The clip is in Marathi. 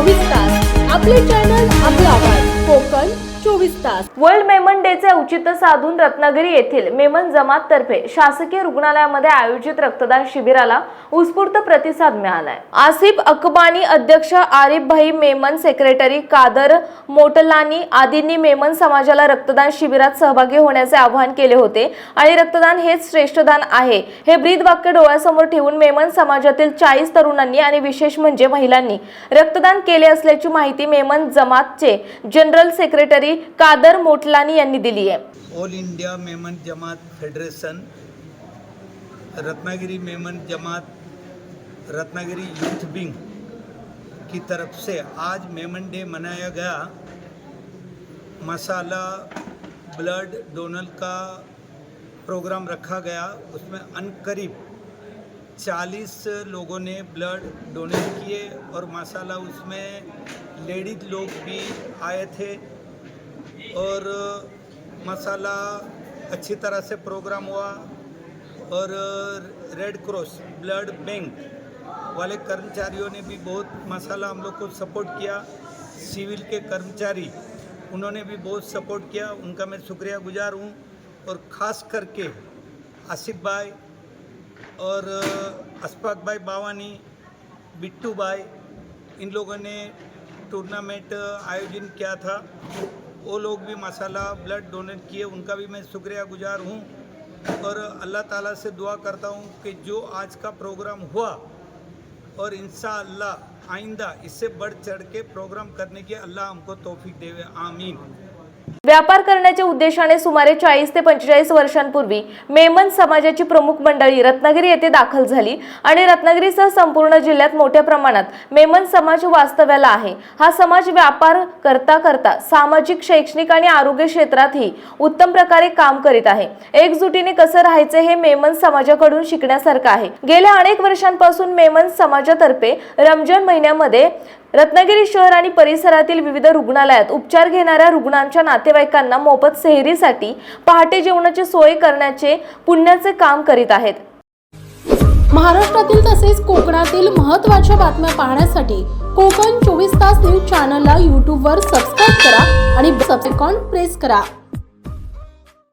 नवीन तास आपले चॅनल आपला आवाज वर्ल्ड मेमन डेचे औचित्य साधून रत्नागिरी येथील मेमन जमात तर्फे शासकीय रुग्णालयामध्ये आयोजित रक्तदान शिबिराला उत्स्फूर्त प्रतिसाद मिळालाय. आसिफ अकबानी अध्यक्ष आरिफ भाई मेमन सेक्रेटरी कादर मोटलानी आदींनी मेमन समाजाला रक्तदान शिबिरात सहभागी होण्याचे आवाहन केले होते. आणि रक्तदान हेच श्रेष्ठदान आहे. हे ब्रीद वाक्य डोळ्यासमोर ठेवून मेमन समाजातील चाळीस तरुणांनी आणि विशेष म्हणजे महिलांनी रक्तदान केले असल्याची माहिती मेमन जमातचे जनरल सेक्रेटरी कादर मोटलानी यांनी दिली आहे. All India Memon Jamat federation Ratnagiri Memon Jamat Ratnagiri youth wing की तरफ़ से आज मेमन डे मनाया गया। मसाला ब्लड डोनल का प्रोग्राम रखा गया। उसमें अनकरीब 40 लोगों ने ब्लड डोनेट किए और माशाल्लाह उसमें लेडीज़ लोग भी आए थे। और मसाला अच्छी तरह से प्रोग्राम हुआ और रेड क्रॉस ब्लड बैंक वाले कर्मचारियों ने भी बहुत मसाला हम लोग को सपोर्ट किया। सिविल के कर्मचारी, उन्होंने भी बहुत सपोर्ट किया। उनका मैं शुक्रिया गुजार हूँ। और ख़ास करके आसिफ भाई और अशफाक भाई बावानी, बिट्टू भाई, इन लोगों ने टूर्नामेंट आयोजन किया था। वो लोग भी मसाला ब्लड डोनेट किए, उनका भी मैं शुक्रिया गुजार हूँ। और अल्लाह ताला से दुआ करता हूँ कि जो आज का प्रोग्राम हुआ, और इंशाअल्लाह आइंदा इससे बढ़ चढ़ के प्रोग्राम करने की अल्लाह हमको तोफ़ी देवे, आमीन। व्यापार करण्याच्या उद्देशाने सुमारे चाळीस ते पंचेचाळीस वर्षांपूर्वी मेमन समाजाची प्रमुख मंडळी रत्नागिरी येथे दाखल झाली आणि रत्नागिरीसह संपूर्ण जिल्ह्यात मोठ्या प्रमाणात मेमन समाज वास्तव्याला आहे. हा समाज व्यापार करता करता सामाजिक शैक्षणिक आणि आरोग्य क्षेत्रातही उत्तम प्रकारे काम करीत आहे. एकजुटीने कसं राहायचे हे मेमन समाजाकडून शिकण्यासारखं आहे. गेल्या अनेक वर्षांपासून मेमन समाजातर्फे रमजान महिन्यामध्ये रत्नागिरी शहर आणि परिसरातील विविध रुग्णालयात उपचार घेणाऱ्या रुग्णांच्या नातेवाईकांना मोफत सेहरीसाठी पहाटे जेवणाची सोय करण्याचे पुण्याचे काम करीत आहेत. महाराष्ट्रातील तसेच कोकणातील महत्त्वाच्या बातम्या पाहण्यासाठी कोकण चोवीस तास न्यूज चॅनलला यूट्यूबवर सबस्क्राईब करा आणि बेल प्रेस करा.